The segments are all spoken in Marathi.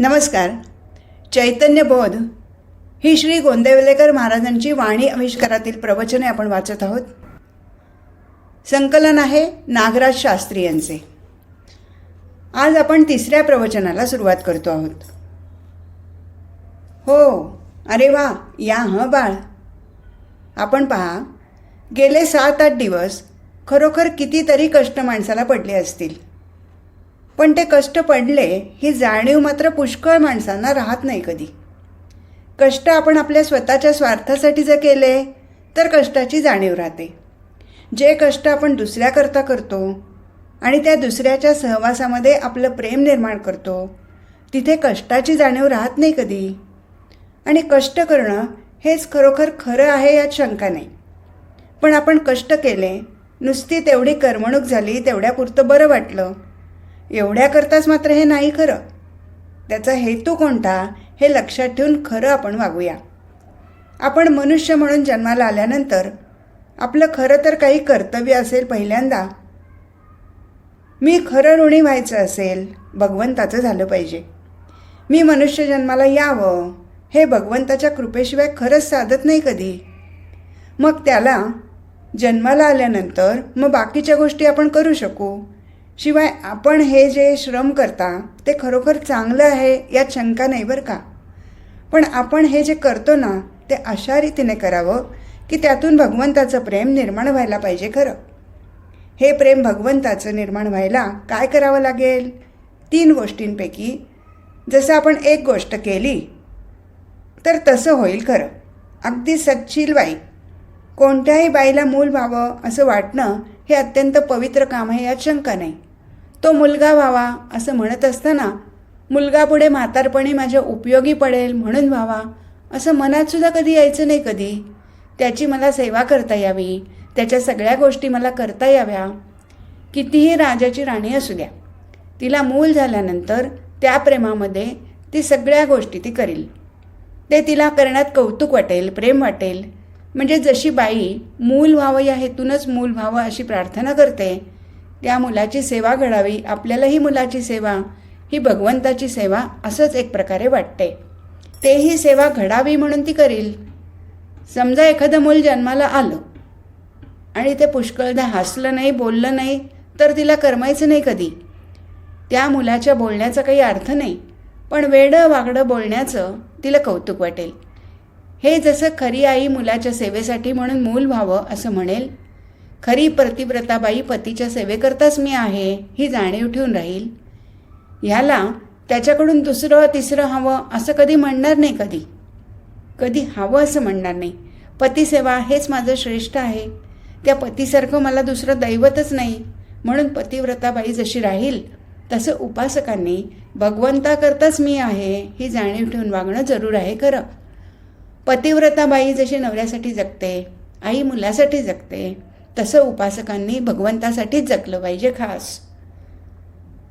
नमस्कार. चैतन्यबोध ही श्री गोंदेवलेकर महाराजांची वाणी आविष्कारातील प्रवचने आपण वाचत आहोत. संकलन आहे नागराज शास्त्री यांचे. आज आपण तिसऱ्या प्रवचनाला सुरुवात करतो आहोत. हो अरे वा या हं बाळ. आपण पहा गेले सात आठ दिवस खरोखर कितीतरी कष्ट माणसाला पडले असतील. पण ते कष्ट पडले ही जाणीव मात्र पुष्कळ माणसांना राहत नाही कधी. कष्ट आपण आपल्या स्वतःच्या स्वार्थासाठी जर केले तर कष्टाची जाणीव राहते. जे कष्ट आपण दुसऱ्याकरता करतो आणि त्या दुसऱ्याच्या सहवासामध्ये आपलं प्रेम निर्माण करतो तिथे कष्टाची जाणीव राहत नाही कधी. आणि कष्ट करणं हेच खरोखर खरं आहे यात शंका नाही. पण आपण कष्ट केले नुसती तेवढी करमणूक झाली तेवढ्यापुरतं बरं वाटलं एवढ्याकरताच मात्र हे नाही खरं. त्याचा हेतू कोणता हे लक्षात ठेवून खरं आपण वागूया. आपण मनुष्य म्हणून जन्माला आल्यानंतर आपलं खरं तर काही कर्तव्य असेल पहिल्यांदा. मी खरं ऋणी व्हायचं असेल भगवंताचं झालं पाहिजे. मी मनुष्य जन्माला यावं हे भगवंताच्या कृपेशिवाय खरंच साधत नाही कधी. मग त्याला जन्माला आल्यानंतर मग बाकीच्या गोष्टी आपण करू शकू. शिवाय आपण हे जे श्रम करता ते खरोखर चांगलं आहे यात शंका नाही बरं का? पण आपण हे जे करतो ना ते अशा रीतीने करावं की त्यातून भगवंताचं प्रेम निर्माण व्हायला पाहिजे खरं. हे प्रेम भगवंताचं निर्माण व्हायला काय करावं लागेल? तीन गोष्टींपैकी जसं आपण एक गोष्ट केली तर तसं होईल खरं. अगदी सच्शील बाई. कोणत्याही बाईला मूल व्हावं असं वाटणं हे अत्यंत पवित्र काम आहे यात शंका नाही तो मुलगा व्हावा असं म्हणत असताना मुलगा पुढे म्हातारपणी माझ्या उपयोगी पडेल म्हणून व्हावा असं मनातसुद्धा कधी यायचं नाही कधी. त्याची मला सेवा करता यावी. त्याच्या सगळ्या गोष्टी मला करता याव्या. कितीही राजाची राणी असू द्या. तिला मूल झाल्यानंतर त्या प्रेमामध्ये ती सगळ्या गोष्टी ती करील. ते तिला करण्यात कौतुक वाटेल प्रेम वाटेल. म्हणजे जशी बाई मूल व्हावं या हेतूनच मूल व्हावं अशी प्रार्थना करते त्या मुलाची सेवा घडावी आपल्यालाही मुलाची सेवा ही भगवंताची सेवा असंच एक प्रकारे वाटते. तेही सेवा घडावी म्हणून ती करील. समजा एखादं मूल जन्माला आलं आणि ते पुष्कळदा हसलं नाही बोललं नाही तर तिला करमायचं नाही कधी. त्या मुलाच्या बोलण्याचा काही अर्थ नाही पण वेडं वागडं बोलण्याचं तिला कौतुक वाटेल. हे जसं खरी आई मुलाच्या सेवेसाठी म्हणून मूल व्हावं असं म्हणेल खरी प्रतिव्रताबाई पतीच्या सेवेकरताच मी आहे ही जाणीव ठेवून राहील. ह्याला त्याच्याकडून दुसरं तिसरं हवं असं कधी म्हणणार नाही कधी. कधी हवं असं म्हणणार नाही. पतिसेवा हेच माझं श्रेष्ठ आहे. त्या पतीसारखं मला दुसरं दैवतच नाही. म्हणून पतिव्रताबाई जशी राहील तसं उपासकांनी भगवंताकरताच मी आहे ही जाणीव ठेवून वागणं जरूर आहे खरं. पतिव्रताबाई जशी नवऱ्यासाठी जगते आई मुलासाठी जगते तसं उपासकांनी भगवंतासाठीच जगलं पाहिजे खास.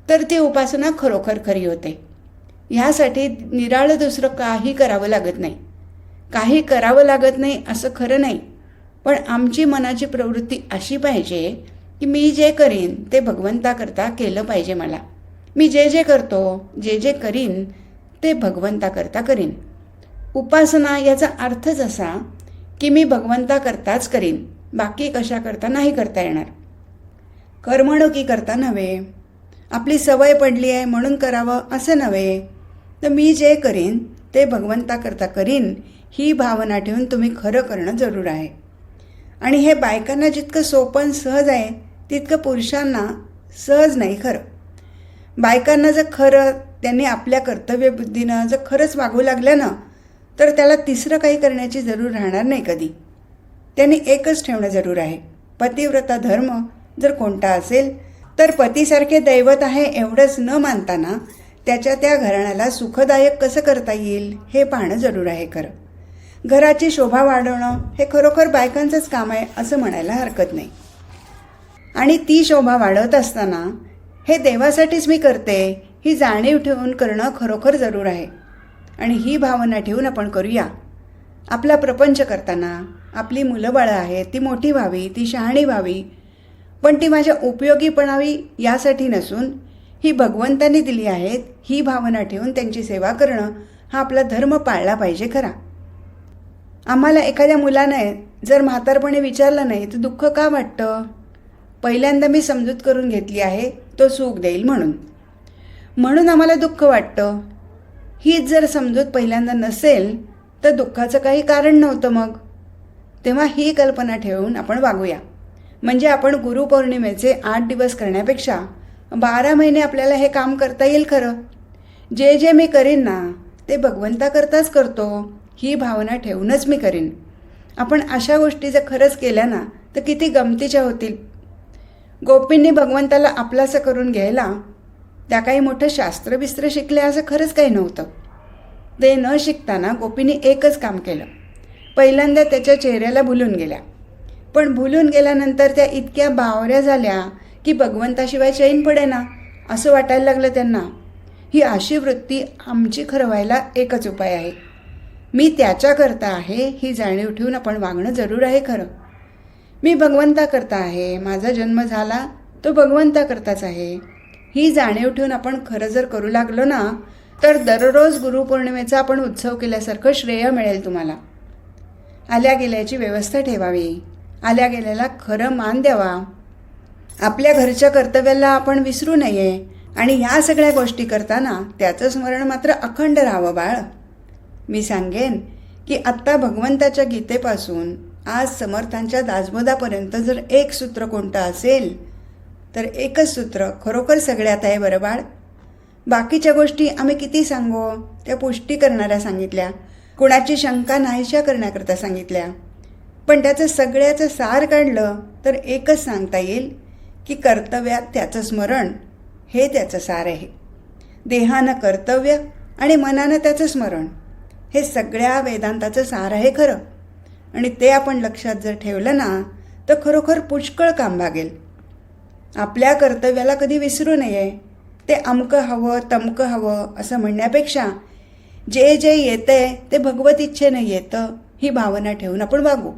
तर ती उपासना खरोखर खरी होते. ह्यासाठी निराळं दुसरं काही करावं लागत नाही. काही करावं लागत नाही असं खरं नाही. पण आमची मनाची प्रवृत्ती अशी पाहिजे की मी जे करीन ते भगवंताकरता केलं पाहिजे मला. मी जे जे करतो जे जे करीन ते भगवंताकरता करीन. उपासना याचा अर्थच असा की मी भगवंताकरताच करीन. बाकी कशा करता नाही करता येणार. करमणुकी करता नव्हे. आपली सवय पडली आहे म्हणून करावं असं नव्हे. तर मी जे करीन ते भगवंताकरता करीन ही भावना ठेवून तुम्ही खरं करणं जरूर आहे. आणि हे बायकांना जितकं सोपं सहज आहे तितकं पुरुषांना सहज नाही खरं. बायकांना जर खरं त्यांनी आपल्या कर्तव्यबुद्धीनं जर खरंच वागू लागलं ना तर त्याला तिसरं काही करण्याची जरूर राहणार नाही कधी. त्यांनी एकच ठेवणं जरूर आहे. पतिव्रता धर्म जर कोणता असेल तर पतीसारखे दैवत आहे एवढंच न मानताना त्याच्या त्या घराण्याला सुखदायक कसं करता येईल हे पाहणं जरूर आहे खरं. घराची शोभा वाढवणं हे खरोखर बायकांचंच काम आहे असं म्हणायला हरकत नाही. आणि ती शोभा वाढवत असताना हे देवासाठीच मी करते ही जाणीव ठेवून करणं खरोखर जरूर आहे. आणि ही भावना ठेवून आपण करूया. आपला प्रपंच करताना आपली मुलं बाळं आहेत ती मोठी व्हावी ती शहाणी व्हावी. पण ती माझ्या उपयोगी पणावी यासाठी नसून ही भगवंताने दिली आहेत ही भावना ठेवून त्यांची सेवा करणं हा आपला धर्म पाळला पाहिजे खरा. आम्हाला एखाद्या मुलाने जर म्हातारपणे विचारलं नाही तर दुःख का वाटतं? पहिल्यांदा मी समजूत करून घेतली आहे तो सुख देईल म्हणून. म्हणून आम्हाला दुःख वाटतं. हीच जर समजूत पहिल्यांदा नसेल तर दुःखाचं काही कारण नव्हतं मग. तेव्हा ही कल्पना ठेवून आपण वागूया. म्हणजे आपण गुरुपौर्णिमेचे आठ दिवस करण्यापेक्षा बारा महिने आपल्याला हे काम करता येईल खरं? जे जे मी करीन ना ते भगवंताकरताच करतो ही भावना ठेवूनच मी करीन. आपण अशा गोष्टी जर खरंच केल्या ना तर किती गमतीच्या होतील. गोपींनी भगवंताला आपलासं करून घ्यायला त्या काही मोठं शास्त्रबिस्त्र शिकले असं खरंच काही नव्हतं. ते न शिकताना गोपींनी एकच काम केलं. पहिल्यांदा त्याच्या चेहऱ्याला भुलून गेल्या. पण भुलून गेल्यानंतर त्या इतक्या बावऱ्या झाल्या की भगवंताशिवाय चैन पडेना असं वाटायला लागलं त्यांना. ही अशी वृत्ती आमची खरं व्हायला एकच उपाय आहे. मी त्याच्याकरता आहे ही जाणीव ठेवून आपण वागणं जरूर आहे खरं. मी भगवंताकरता आहे माझा जन्म झाला तो भगवंताकरताच आहे. ही जाणीव ठेवून आपण खरं जर करू लागलो ना तर दररोज गुरुपौर्णिमेचा आपण उत्सव केल्यासारखं श्रेय मिळेल तुम्हाला. आल्या गेल्याची व्यवस्था ठेवावी. आल्या गेल्याला खरं मान द्यावा. आपल्या घरच्या कर्तव्याला आपण विसरू नये आणि ह्या सगळ्या गोष्टी करताना त्याचं स्मरण मात्र अखंड राहावं बाळ. मी सांगेन की आत्ता भगवंताच्या गीतेपासून आज समर्थांच्या दासबोधापर्यंत जर एक सूत्र कोणतं असेल तर एकच सूत्र खरोखर सगळ्यात आहे बरं बाळ. बाकीच्या गोष्टी आम्ही किती सांगू? त्या पुष्टी करणाऱ्या सांगितल्या. कुणाची शंका नाहीशा करण्याकरता सांगितल्या. पण त्याचं सगळ्याचं सार काढलं तर एकच सांगता येईल की कर्तव्यात त्याचं स्मरण हे त्याचं सार आहे. देहानं कर्तव्य आणि मनानं त्याचं स्मरण हे सगळ्या वेदांताचं सार आहे खरं. आणि ते आपण लक्षात जर ठेवलं ना तर खरोखर पुष्कळ काम भागेल आपल्या कर्तव्याला कधी विसरू नये. ते अमकं हवं तमकं हवं असं म्हणण्यापेक्षा जे जे येतंय ते भगवत इच्छेनं येतं ही भावना ठेवून आपण वागू.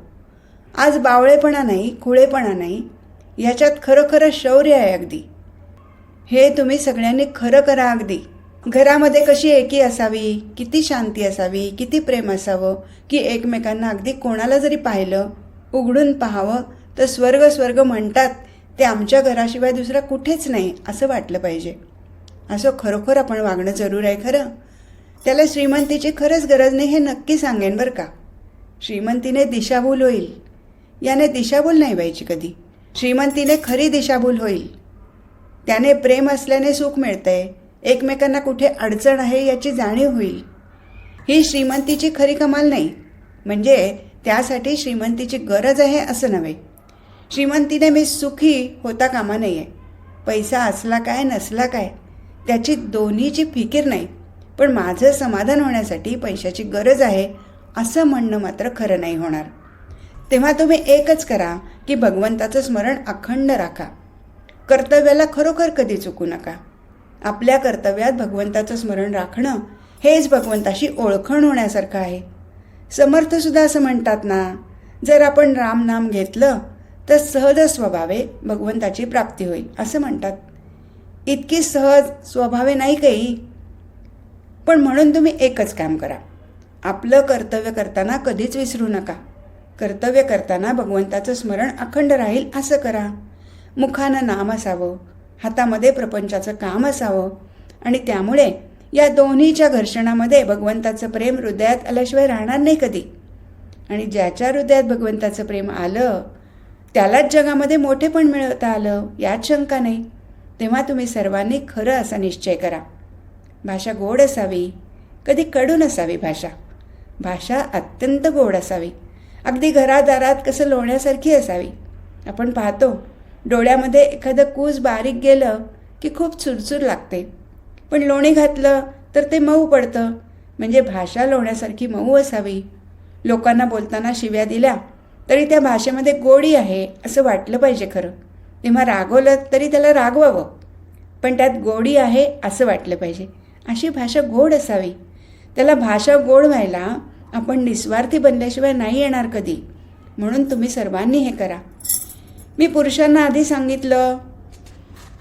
आज बावळेपणा नाही खुळेपणा नाही याच्यात खरं खरं शौर्य आहे अगदी. हे तुम्ही सगळ्यांनी खरं करा अगदी. घरामध्ये कशी एकी असावी किती शांती असावी किती प्रेम असावं की एकमेकांना अगदी कोणाला जरी पाहिलं उघडून पाहावं तर स्वर्ग स्वर्ग म्हणतात ते आमच्या घराशिवाय दुसरा कुठेच नाही असं वाटलं पाहिजे. असं खरोखर आपण वागणं जरूर आहे खरं? त्याला श्रीमंतीची खरंच गरज नाही हे नक्की सांगेन बरं का. श्रीमंतीने दिशाभूल होईल. याने दिशाभूल नाही व्हायची कधी. श्रीमंतीने खरी दिशाभूल होईल. त्याने प्रेम असल्याने सुख मिळतंय. एकमेकांना कुठे अडचण आहे याची जाणीव होईल. ही श्रीमंतीची खरी कमाल नाही. म्हणजे त्यासाठी श्रीमंतीची गरज आहे असं नव्हे. श्रीमंतीने मी सुखी होता कामा नाही आहे पैसा असला काय नसला काय त्याची दोन्हीची फिकीर नाही. पण माझं समाधान होण्यासाठी पैशाची गरज आहे असं म्हणणं मात्र खरं नाही होणार. तेव्हा तुम्ही एकच करा की भगवंताचं स्मरण अखंड राखा. कर्तव्याला खरोखर कधी चुकू नका. आपल्या कर्तव्यात भगवंताचं स्मरण राखणं हेच भगवंताशी ओळखण होण्यासारखं आहे. समर्थसुद्धा असं म्हणतात ना जर आपण राम नाम घेतलं तर सहज स्वभावे भगवंताची प्राप्ती होईल असं म्हणतात. इतकी सहज स्वभावे नाही काही. पण म्हणून तुम्ही एकच काम करा. आपलं कर्तव्य करताना कधीच विसरू नका. कर्तव्य करताना भगवंताचं स्मरण अखंड राहील असं करा. मुखानं नाम असावं हातामध्ये प्रपंचाचं काम असावं आणि त्यामुळे या दोन्हीच्या घर्षणामध्ये भगवंताचं प्रेम हृदयात आल्याशिवाय राहणार नाही कधी. आणि ज्याच्या हृदयात भगवंताचं प्रेम आलं त्यालाच जगामध्ये मोठेपण मिळवता आलं यात शंका नाही. तेव्हा तुम्ही सर्वांनी खरं असा निश्चय करा. भाषा गोड असावी. कधी कडू नसावी भाषा. भाषा अत्यंत गोड असावी. अगदी घरादारात कसं लोण्यासारखी असावी. आपण पाहतो डोळ्यामध्ये एखादं कूज बारीक गेलं की खूप चुरचूर लागते. पण लोणी घातलं तर ते मऊ पडतं. म्हणजे भाषा लोण्यासारखी मऊ असावी. लोकांना बोलताना शिव्या दिल्या तरी त्या भाषेमध्ये गोडी आहे असं वाटलं पाहिजे खरं. तेव्हा रागवलं तरी त्याला रागवावं. पण त्यात गोडी आहे असं वाटलं पाहिजे. अशी भाषा गोड असावी. त्याला भाषा गोड व्हायला आपण निस्वार्थी बनल्याशिवाय नाही येणार कधी. म्हणून तुम्ही सर्वांनी हे करा. मी पुरुषांना आधी सांगितलं.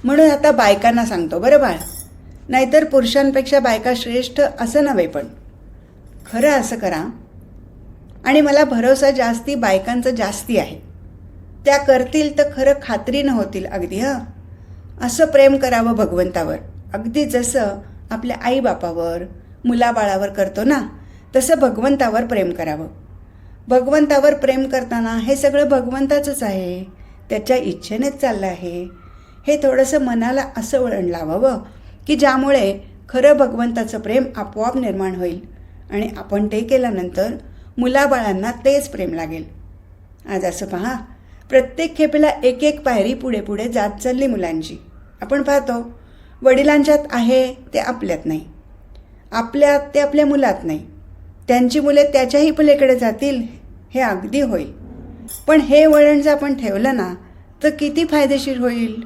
म्हणून आता बायकांना सांगतो बरं बाळ? नाहीतर पुरुषांपेक्षा बायका श्रेष्ठ असं नव्हे पण. खरं असं करा. आणि मला भरोसा जास्ती बायकांचं जास्ती आहे. त्या करतील तर खरं खात्रीनं होतील अगदी हं? असं प्रेम करावं भगवंतावर. अगदी जसं आपल्या आईबापावर मुलाबाळावर करतो ना तसं भगवंतावर प्रेम करावं. भगवंतावर प्रेम करताना हे सगळं भगवंताचंच आहे. त्याच्या इच्छेनेच चाललं आहे. हे थोडंसं मनाला असं वळण लावावं की ज्यामुळे खरं भगवंताचं प्रेम आपोआप निर्माण होईल आणि आपण ते केल्यानंतर मुलाबाळांना तेच प्रेम लागेल. आज असं पहा प्रत्येक खेपेला एक एक पायरी पुढे पुढे जात चालली मुलांची. आपण पाहतो वडिलांच्यात आहे ते आपल्यात नाही. आपल्यात ते आपल्या मुलात नाही. त्यांची मुले त्याच्याही पलीकडे जातील हे अगदी होईल. पण हे वळण जर आपण ठेवलं ना तर किती फायदेशीर होईल?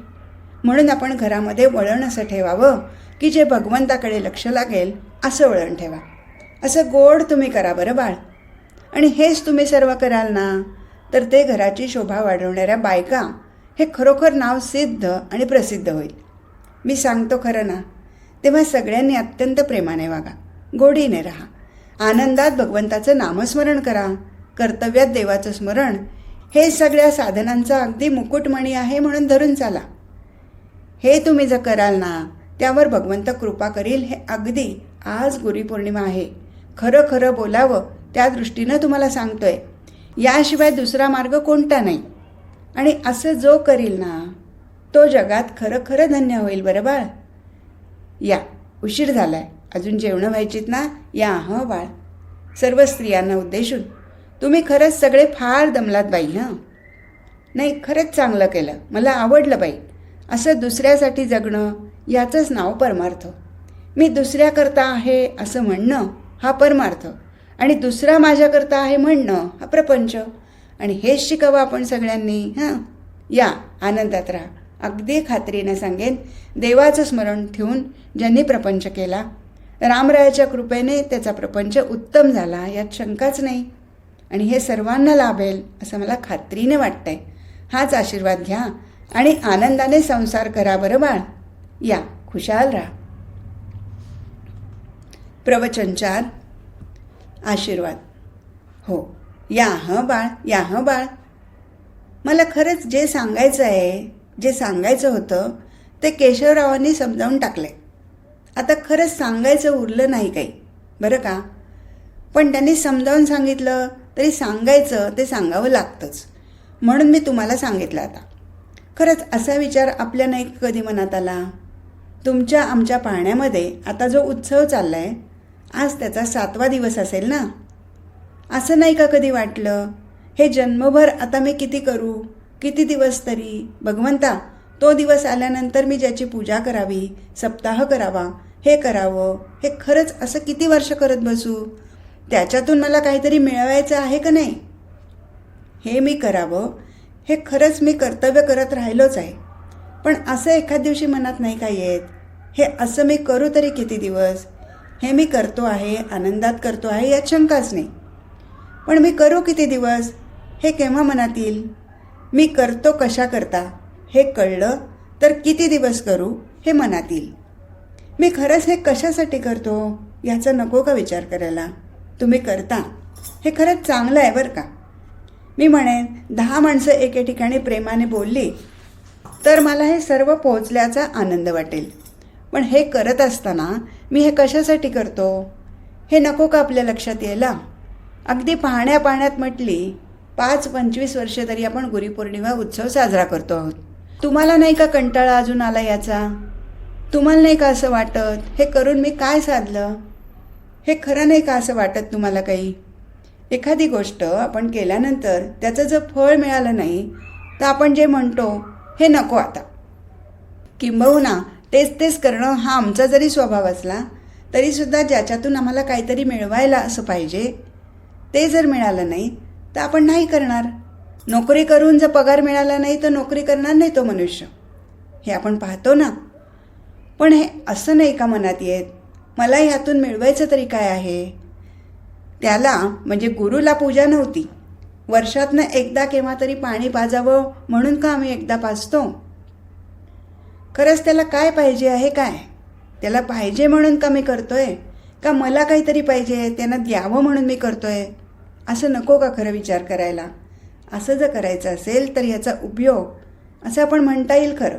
म्हणून आपण घरामध्ये वळण असं ठेवावं की जे भगवंताकडे लक्ष लागेल असं वळण ठेवा. असं गोड तुम्ही करा बरं बाळ. आणि हेच तुम्ही सर्व कराल ना तर ते घराची शोभा वाढवणाऱ्या बायका हे खरोखर नाव सिद्ध आणि प्रसिद्ध होईल. मी सांगतो खरं ना तेव्हा सगळ्यांनी अत्यंत प्रेमाने वागा. गोडीने राहा. आनंदात भगवंताचं नामस्मरण करा. कर्तव्यात देवाचं स्मरण. हे सगळ्या साधनांचा अगदी मुकुटमणी आहे म्हणून धरून चाला. हे तुम्ही जर कराल ना त्यावर भगवंत कृपा करील हे अगदी आज गुरुपौर्णिमा आहे. खरं खरं बोलावं त्या दृष्टीनं तुम्हाला सांगतोय. याशिवाय दुसरा मार्ग कोणता नाही. आणि असं जो करील ना तो जगात खरं खरं धन्य होईल बरं बाळ. या उशीर झालाय. अजून जेवणं व्हायचीत ना? या हं बाळ. सर्व स्त्रियांना उद्देशून. तुम्ही खरंच सगळे फार दमलात बाई हं? नाही खरंच चांगलं केलं. मला आवडलं बाई. असं दुसऱ्यासाठी जगणं याचंच नाव परमार्थ. मी दुसऱ्याकरता आहे असं म्हणणं हा परमार्थ. आणि दुसरा माझ्याकरता आहे म्हणणं हा प्रपंच. आणि हेच शिकावं आपण सगळ्यांनी हां? या आनंदात राहा. अगदी खात्रीनं सांगेन देवाचं स्मरण ठेवून ज्यांनी प्रपंच केला रामरायाच्या कृपेने त्याचा प्रपंच उत्तम झाला यात शंकाच नाही. आणि हे सर्वांना लाभेल असं मला खात्रीने वाटतंय. हाच आशीर्वाद घ्या आणि आनंदाने संसार करा बरं बाळ. या खुशाल राहा. प्रवचनचार आशीर्वाद. हो या हं बाळ या हं बाळ. मला खरंच जे सांगायचं आहे जे सांगायचं होतं ते केशवरावांनी समजावून टाकले. आता खरंच सांगायचं उरलं नाही काही बरं का? पण त्यांनी समजावून सांगितलं तरी सांगायचं ते सांगावं लागतंच. म्हणून मी तुम्हाला सांगितलं आता. खरंच असा विचार आपल्या नाही कधी मनात आला? तुमच्या आमच्या पाहण्यामध्ये आता जो उत्सव चालला आहे आज त्याचा सातवा दिवस असेल ना? असं नाही का कधी वाटलं? हे जन्मभर आता मी किती करू? किती दिवस तरी? भगवंता तो दिवस आल्यानंतर मी ज्याची पूजा करावी सप्ताह करावा हे करावं हे खरंच असं किती वर्ष करत बसू? त्याच्यातून मला काहीतरी मिळवायचं आहे का नाही? हे मी करावं हे खरंच मी कर्तव्य करत राहिलोच आहे. पण असं एखाद दिवशी मनात नाही का येत? हे असं मी करू तरी किती दिवस? हे मी करतो आहे आनंदात करतो आहे यात शंकाच नाही. पण मी करू किती दिवस? हे केव्हा मनात येईल? मी करतो कशा करता हे कळलं तर किती दिवस करू हे मनात येईल मी खरंच हे कशासाठी करतो याचा नको का विचार करायला? तुम्ही करता. हे खरंच चांगलं आहे बरं का. मी म्हणेन दहा माणसं एके ठिकाणी प्रेमाने बोलली तर मला हे सर्व पोहोचल्याचा आनंद वाटेल. पण हे करत असताना मी हे कशासाठी करतो? हे नको का आपल्या लक्षात यायला? अगदी पाहण्या पाहण्यात म्हटली पाच पंचवीस वर्षे तरी आपण गुरुपौर्णिमा उत्सव साजरा करतो आहोत. तुम्हाला नाही का कंटाळा अजून आला याचा? तुम्हाला नाही का असं वाटत? हे करून मी काय साधलं? हे खरं नाही का असं वाटत तुम्हाला काही? एखादी गोष्ट आपण केल्यानंतर त्याचं जर फळ मिळालं नाही तर आपण जे म्हणतो हे नको आता. किंबहुना तेच तेच करणं हा आमचा जरी स्वभाव असला तरीसुद्धा ज्याच्यातून आम्हाला काहीतरी मिळवायला असं पाहिजे. ते जर मिळालं नाही तर आपण नाही करणार. नोकरी करून जर पगार मिळाला नाही तर नोकरी करणार नाही तो मनुष्य. हे आपण पाहतो ना. पण हे असं नाही का मनात येत? मला ह्यातून मिळवायचं तरी काय आहे? त्याला म्हणजे गुरुला पूजा नव्हती. वर्षातनं एकदा केव्हा तरी पाणी पाजावं म्हणून का आम्ही एकदा पाजतो? खरंच त्याला काय पाहिजे आहे काय? त्याला पाहिजे म्हणून का मी करतोय? का मला काहीतरी पाहिजे त्यांना द्यावं म्हणून मी करतोय? असं नको का खरं विचार करायला? असं जर करायचं असेल तर ह्याचा उपयोग असं आपण म्हणता येईल खरं.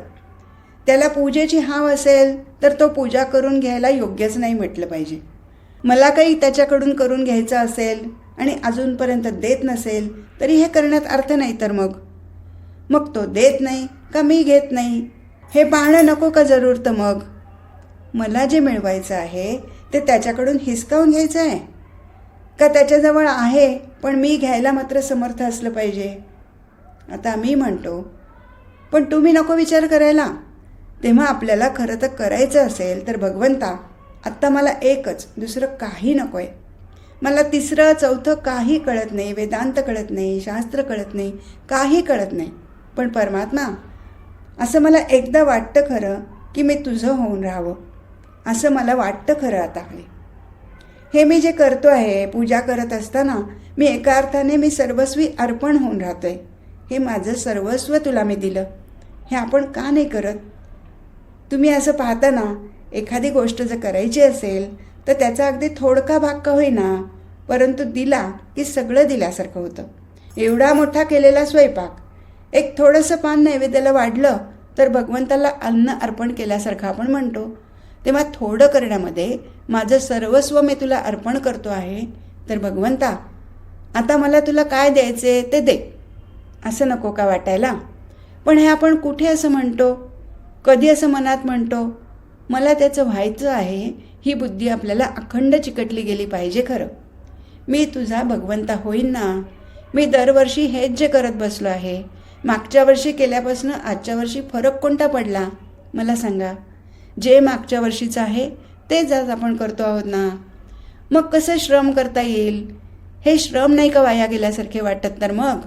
त्याला पूजेची हाव असेल तर तो पूजा करून घ्यायला योग्यच नाही म्हटलं पाहिजे. मला काही त्याच्याकडून करून घ्यायचं असेल आणि अजूनपर्यंत देत नसेल तरी हे करण्यात अर्थ नाही तर मग? मग तो देत नाही का मी घेत नाही? हे पाहणं नको का जरूर तर मग? मला जे मिळवायचं आहे ते त्याच्याकडून हिसकावून घ्यायचं आहे. का त्याच्याजवळ आहे पण मी घ्यायला मात्र समर्थ असलं पाहिजे. आता मी म्हणतो पण तुम्ही नको विचार करायला. तेव्हा आपल्याला खरं तर करायचं असेल तर भगवंता आत्ता मला एकच दुसरं काही नको आहे मला तिसरं चौथं काही कळत नाही वेदांत कळत नाही शास्त्र कळत नाही काही कळत नाही. पण परमात्मा असं मला एकदा वाटतं खरं की मी तुझं होऊन राहावं. असं मला वाटतं खरं आता हे मी जे करतो आहे पूजा करत असताना मी एका अर्थाने मी सर्वस्वी अर्पण होऊन राहतोय. हे माझं सर्वस्व तुला मी दिलं. हे आपण का नाही करत? तुम्ही असं पाहताना एखादी गोष्ट जर करायची असेल तर त्याचा अगदी थोडका भाग का होईना परंतु दिला की सगळं दिल्यासारखं होतं. एवढा मोठा केलेला स्वयंपाक. एक थोडंसं पान नैवेद्याला वाढलं तर भगवंताला अन्न अर्पण केल्यासारखं आपण म्हणतो. तेव्हा थोडं करण्यामध्ये माझं सर्वस्व मी तुला अर्पण करतो आहे तर भगवंता आता मला तुला काय द्यायचे ते दे. असं नको का वाटायला? पण हे आपण कुठे असं म्हणतो? कधी असं मनात म्हणतो? मला त्याचं व्हायचं आहे ही बुद्धी आपल्याला अखंड चिकटली गेली पाहिजे खरं. मी तुझा भगवंता होईन ना? मी दरवर्षी हेच जे करत बसलो आहे मागच्या वर्षी केल्यापासून आजच्या वर्षी फरक कोणता पडला? मला सांगा. जे मागच्या वर्षीचं आहे तेच आज आपण करतो आहोत ना? मग कसं श्रम करता येईल? हे श्रम नाही का वाया गेल्यासारखे वाटत तर मग?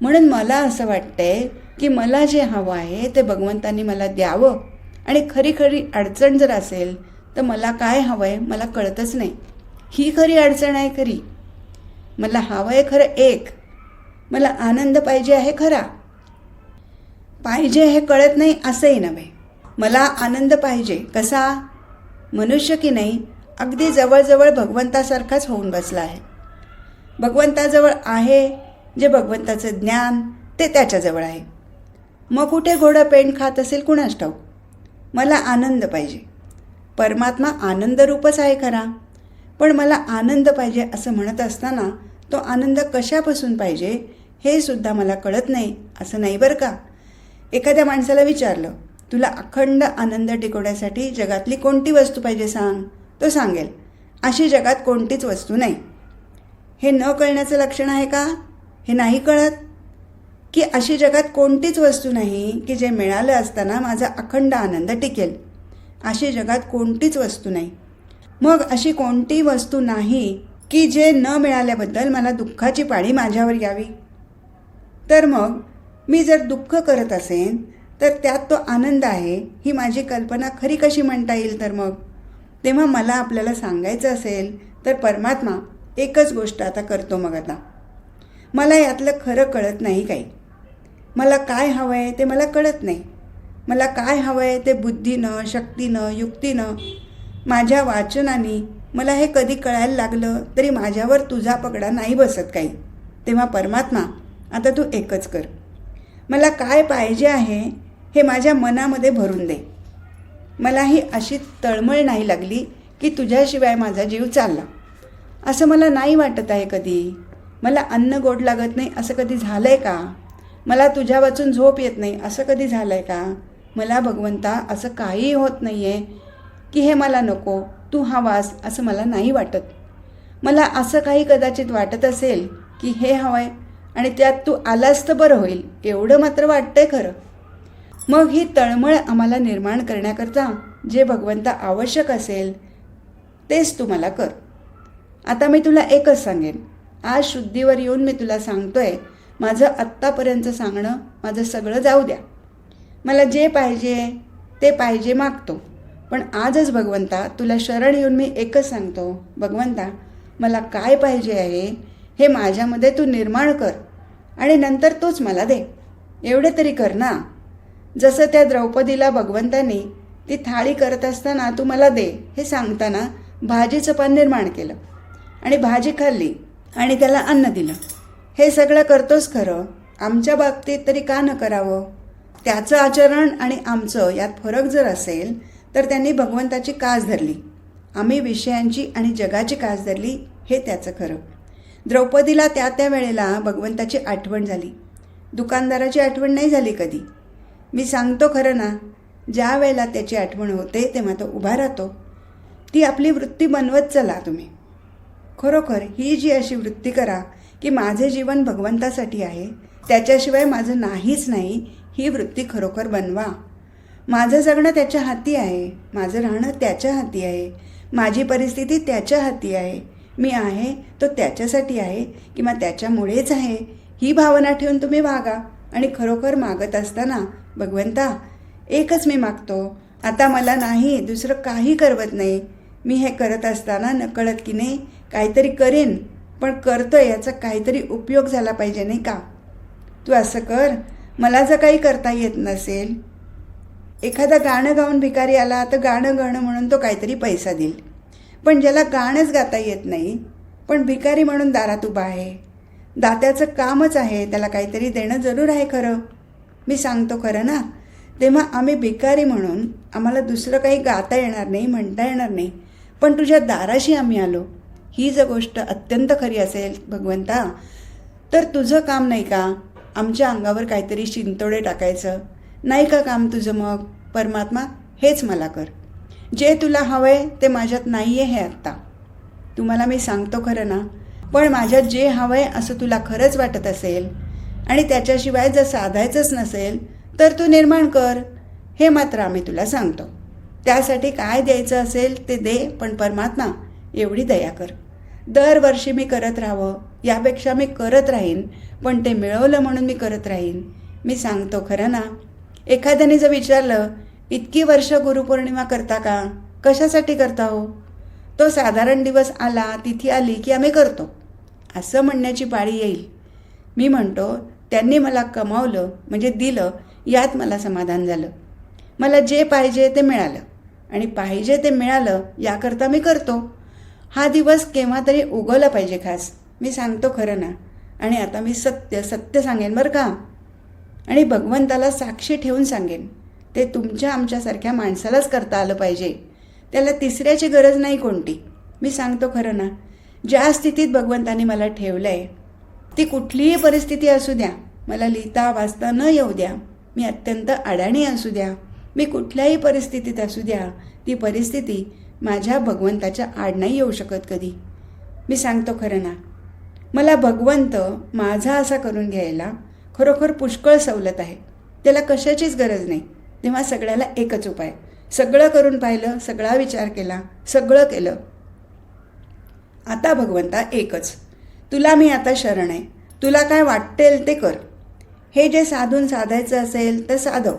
म्हणून मला असं वाटतंय की मला जे हवं आहे ते भगवंतांनी मला द्यावं. आणि खरी खरी अडचण जर असेल तर मला काय हवं आहे मला कळतच नाही. ही खरी अडचण आहे खरी. मला हवं आहे खरं एक. मला आनंद पाहिजे आहे खरा. पाहिजे हे कळत नाही असंही नव्हे. मला आनंद पाहिजे. कसा? मनुष्य की नाही अगदी जवळजवळ भगवंतासारखाच होऊन बसला आहे. भगवंताजवळ आहे जे भगवंताचं ज्ञान ते त्याच्याजवळ आहे. मग कुठे घोडं पेंड खात असेल कुणास ठाऊक? मला आनंद पाहिजे. परमात्मा आनंदरूपच आहे खरा. पण मला आनंद पाहिजे असं म्हणत असताना तो आनंद कशापासून पाहिजे हे सुद्धा मला कळत नाही असं नाही बरं का? एखाद्या माणसाला विचारलं तुला अखंड आनंद टिकवण्यासाठी जगातली कोणती वस्तू पाहिजे सांग? तो सांगेल अशी जगात कोणतीच वस्तू नाही. हे न कळण्याचं लक्षण आहे का? हे नाही कळत? की अशी जगात कोणतीच वस्तू नाही की जे मिळालं असताना माझा अखंड आनंद टिकेल. अशी जगात कोणतीच वस्तू नाही. मग अशी कोणती वस्तू नाही की जे न मिळाल्याबद्दल मला दुःखाची पाळी माझ्यावर यावी? तर मग मी जर दुःख करत असेन तर त्यात तो आनंद आहे. ही माझी कल्पना खरी कशी म्हणता येईल तर मग? तेव्हा मला आपल्याला सांगायचं असेल तर परमात्मा एकच गोष्ट आता करतो मग आता. मला यातलं खरं कळत नाही काही. मला काय हवं आहे ते मला कळत नाही. मला काय हवं आहे ते बुद्धीनं शक्तीनं युक्तीनं? माझ्या वाचनाने मला हे कधी कळायला लागलं तरी माझ्यावर तुझा पगडा नाही बसत काही. तेव्हा परमात्मा आता तू एकच कर. मला काय पाहिजे आहे हे माझ्या मनामध्ये भरून दे. मला ही अशी तळमळ नाही लागली की तुझ्याशिवाय माझा जीव चालला. असं मला नाही वाटत आहे कधी. मला अन्न गोड लागत नाही असं कधी झालं आहे का? मला तुझ्या वाचून झोप येत नाही असं कधी झालं आहे का? मला भगवंता असं काहीही होत नाही आहे की हे मला नको तू हवास असं मला नाही वाटत. मला असं काही कदाचित वाटत असेल की हे हवं आहे आणि त्यात तू आलास तर बरं होईल एवढं मात्र वाटतंय खरं. मग ही तळमळ आम्हाला निर्माण करण्याकरता जे भगवंत आवश्यक असेल तेच तू मला कर. आता मी तुला एकच सांगेन. आज शुद्धीवर येऊन मी तुला सांगतोय माझं आत्तापर्यंत सांगणं माझं सगळं जाऊ द्या. मला जे पाहिजे ते पाहिजे मागतो. पण आजच भगवंता तुला शरण येऊन मी एकच सांगतो भगवंता मला काय पाहिजे आहे हे माझ्यामध्ये तू निर्माण कर आणि नंतर तोच मला दे. एवढे तरी कर ना. जसं त्या द्रौपदीला भगवंतांनी ती थाळी करत असताना तू मला दे हे सांगताना भाजीचं पान निर्माण केलं आणि भाजी खाल्ली आणि त्याला अन्न दिलं. हे सगळं करतोच खरं. आमच्या बाबतीत तरी का न करावं? त्याचं आचरण आणि आमचं यात फरक जर असेल तर त्यांनी भगवंताची कास धरली. आम्ही विषयांची आणि जगाची कास धरली हे त्याचं खरं. द्रौपदीला त्या त्या वेळेला भगवंताची आठवण झाली. दुकानदाराची आठवण नाही झाली कधी? मी सांगतो खरं ना ज्या वेळेला त्याची आठवण होते तेव्हा तो उभा राहतो. ती आपली वृत्ती बनवत चला तुम्ही. खरोखर ही जी अशी वृत्ती करा की माझे जीवन भगवंतासाठी आहे त्याच्याशिवाय माझं नाहीच नाही ही वृत्ती खरोखर बनवा. माझं जगणं त्याच्या हाती आहे माझं राहणं त्याच्या हाती आहे माझी परिस्थिती त्याच्या हाती आहे मी आहे तो त्याच्यासाठी आहे किंवा त्याच्यामुळेच आहे ही भावना ठेवून तुम्ही वागा. आणि खरोखर मागत असताना भगवंता एकच मी मागतो. आता मला नाही दुसरं काही करवत नाही. मी हे करत असताना नकळत की नाही काहीतरी करेन पण करतो याचा काहीतरी उपयोग झाला पाहिजे नाही का? तू असं कर मला जर काही करता येत नसेल. एखादा गाणं गाऊन भिकारी आला तर गाणं गाणं म्हणून तो काहीतरी पैसा देईल. पण ज्याला गाणंच गाता येत नाही पण भिकारी म्हणून दारात उभा आहे. दात्याचं कामच आहे त्याला काहीतरी देणं जरूर आहे खरं. मी सांगतो खरं ना. तेव्हा आम्ही भिकारी म्हणून आम्हाला दुसरं काही गाता येणार नाही म्हणता येणार नाही. पण तुझ्या दाराशी आम्ही आलो. ही जर गोष्ट अत्यंत खरी असेल भगवंता तर तुझं काम नाही का? आमच्या अंगावर काहीतरी शिंतोडे टाकायचं. नाही का काम तुझं मग? परमात्मा हेच मला कर. जे तुला हवंय ते माझ्यात नाही आहे हे आत्ता. तुम्हाला मी सांगतो खरं ना. पण माझ्यात जे हवं आहे असं तुला खरंच वाटत असेल आणि त्याच्याशिवाय जर साधायचंच नसेल तर तू निर्माण कर. हे मात्र आम्ही तुला सांगतो. त्यासाठी काय द्यायचं असेल ते दे पण परमात्मा एवढी दया कर. दरवर्षी मी करत राहावं यापेक्षा मी करत राहीन पण ते मिळवलं म्हणून मी करत राहीन. मी सांगतो खरं ना? एखाद्याने जर विचारलं इतकी वर्ष गुरुपौर्णिमा करता का? कशासाठी करता हो? तो साधारण दिवस आला तिथी आली की आम्ही करतो. असं म्हणण्याची पाळी येईल. मी म्हणतो त्यांनी मला कमावलं म्हणजे दिलं यात मला समाधान झालं. मला जे पाहिजे ते मिळालं. आणि पाहिजे ते मिळालं याकरता मी करतो. हा दिवस केव्हा तरी उगवला पाहिजे खास. मी सांगतो खरं ना. आणि आता मी सत्य सत्य सांगेन बरं का? आणि भगवंताला साक्षी ठेवून सांगेन. ते तुमच्या आमच्यासारख्या माणसालाच करता आलं पाहिजे. त्याला तिसऱ्याची गरज नाही कोणती. मी सांगतो खरं ना. ज्या स्थितीत भगवंताने मला ठेवलं आहे ती कुठलीही परिस्थिती असू द्या. मला लिहिता वाचता न येऊ द्या. मी अत्यंत अडाणी असू द्या. मी कुठल्याही परिस्थितीत असू द्या. ती परिस्थिती माझ्या भगवंताच्या आड नाही येऊ शकत कधी. मी सांगतो खरं ना. मला भगवंत माझा असा करून घ्यायला खरोखर पुष्कळ सवलत आहे. त्याला कशाचीच गरज नाही. तेव्हा सगळ्याला एकच उपाय. सगळं करून पाहिलं सगळा विचार केला सगळं केलं. आता भगवंता एकच. तुला मी आता शरण आहे. तुला काय वाटेल ते कर. हे जे साधून साधायचं असेल तर साधव.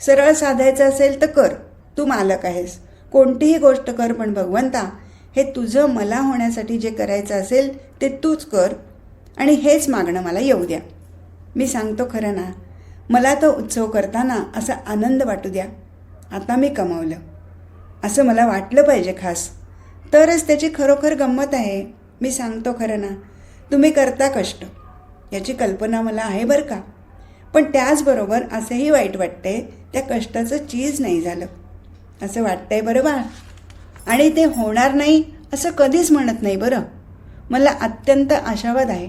सरळ साधायचं असेल तर कर. तू मालक आहेस. कोणतीही गोष्ट कर पण भगवंता. हे तुझं मला होण्यासाठी जे करायचं असेल ते तूच कर आणि हेच मागणं मला येऊ द्या. मी सांगतो खरं ना मला तो उत्सव करताना असा आनंद वाटू द्या. आता मी कमावलं. असं मला वाटलं पाहिजे खास. तरच त्याची खरोखर गंमत आहे. मी सांगतो खरं ना तुम्ही करता कष्ट. याची कल्पना मला आहे बरं का? पण त्याचबरोबर असंही वाईट वाटते त्या कष्टाचं चीज नाही झालं. असं वाटतंय बरं बा आणि ते होणार नाही असं कधीच म्हणत नाही बरं. मला अत्यंत आशावाद आहे.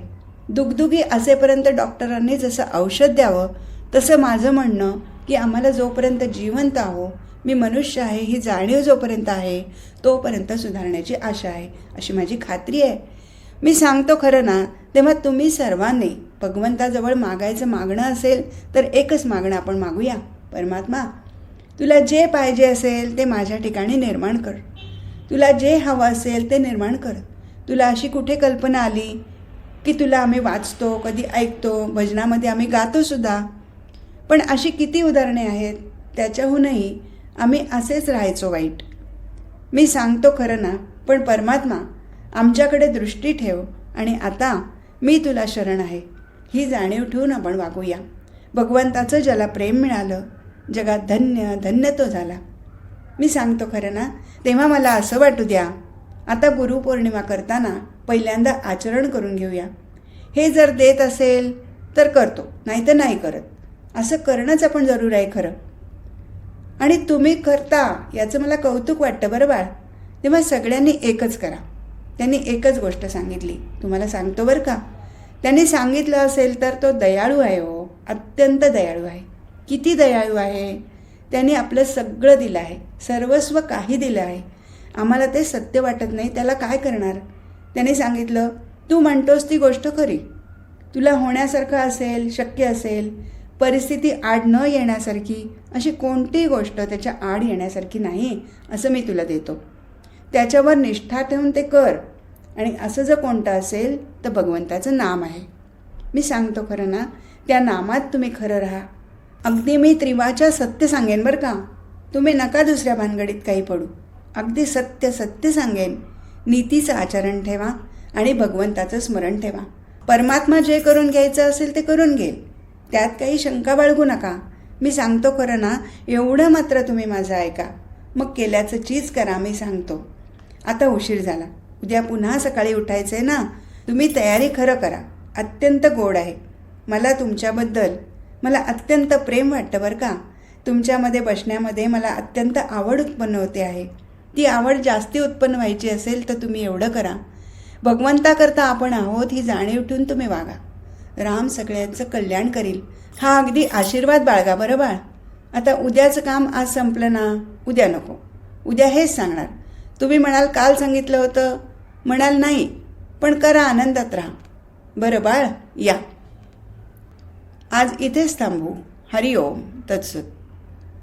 दुगदुगी असेपर्यंत डॉक्टरांनी जसं औषध द्यावं तसं माझं म्हणणं की आम्हाला जोपर्यंत जिवंत आहो मी मनुष्य आहे ही जाणीव जोपर्यंत आहे तोपर्यंत सुधारण्याची आशा आहे अशी माझी खात्री आहे. मी सांगतो खरं ना तेव्हा तुम्ही सर्वांनी भगवंताजवळ मागायचं मागणं असेल तर एकच मागणं आपण मागूया परमात्मा. तुला जे पाहिजे असेल ते माझ्या ठिकाणी निर्माण कर. तुला जे हवं असेल ते निर्माण कर. तुला अशी कुठे कल्पना आली की तुला आम्ही वाचतो कधी ऐकतो भजनामध्ये आम्ही गातोसुद्धा पण अशी किती उदाहरणे आहेत त्याच्याहूनही आम्ही असेच राहायचो वाईट. मी सांगतो खरं ना पण परमात्मा आमच्याकडे दृष्टी ठेव आणि आता मी तुला शरण आहे. ही जाणीव ठेवून आपण वागूया. भगवंताचं ज्याला प्रेम मिळालं जगात धन्य धन्य तो झाला. मी सांगतो खरं ना तेव्हा मला असं वाटू द्या. आता गुरुपौर्णिमा करताना पहिल्यांदा आचरण करून घेऊया. हे जर देत असेल तर करतो नाही तर नाही करत. असं करणंच आपण जरूर आहे खरं. आणि तुम्ही करता याचं मला कौतुक वाटतं बरं बाळ. तेव्हा सगळ्यांनी एकच करा. त्यांनी एकच गोष्ट सांगितली. तुम्हाला सांगतो बरं का? त्यांनी सांगितलं असेल तर तो दयाळू आहे हो. अत्यंत दयाळू आहे. किती दयाळू आहे? त्याने आपलं सगळं दिलं आहे. सर्वस्व काही दिलं आहे. आम्हाला ते सत्य वाटत नाही. त्याला काय करणार? त्याने सांगितलं तू म्हणतोस ती गोष्ट खरी. तुला होण्यासारखं असेल शक्य असेल परिस्थिती आड न येण्यासारखी अशी कोणतीही गोष्ट त्याच्या आड येण्यासारखी नाही असं मी तुला देतो. त्याच्यावर निष्ठा ठेवून ते कर आणि असं जर कोणतं असेल तर भगवंताचं नाम आहे. मी सांगतो खरं ना त्या नामात तुम्ही खरं राहा. अगदी मी त्रिवाच्या सत्य सांगेन बरं का. तुम्ही नका दुसऱ्या भानगडीत काही पडू. अगदी सत्य सत्य सांगेन. नीतीचं आचरण ठेवा आणि भगवंताचं स्मरण ठेवा. परमात्मा जे करून घ्यायचं असेल ते करून घेईल. त्यात काही शंका बाळगू नका. मी सांगतो खरं ना एवढं मात्र तुम्ही माझं ऐका. मग केल्याचं चीज करा मी सांगतो. आता उशीर झाला. उद्या पुन्हा सकाळी उठायचं आहे ना. तुम्ही तयारी खरं करा. अत्यंत गोड आहे. मला तुमच्याबद्दल मला अत्यंत प्रेम वाटतं बरं का. तुमच्यामध्ये बसण्यामध्ये मला अत्यंत आवड उत्पन्न होते आहे. ती आवड जास्ती उत्पन्न व्हायची असेल तर तुम्ही एवढं करा. भगवंताकरता आपण आहोत ही जाणीव ठेवून तुम्ही वागा. राम सगळ्यांचं कल्याण करील. हा अगदी आशीर्वाद बाळगा बरं बाळ. आता उद्याचं काम आज संपलं ना? उद्या नको. उद्या हेच सांगणार. तुम्ही म्हणाल काल सांगितलं होतं. म्हणाल नाही पण करा आनंदात राहा. बरं बाळ या. आज इथेच थांबू. हरिओम. तत्सुत.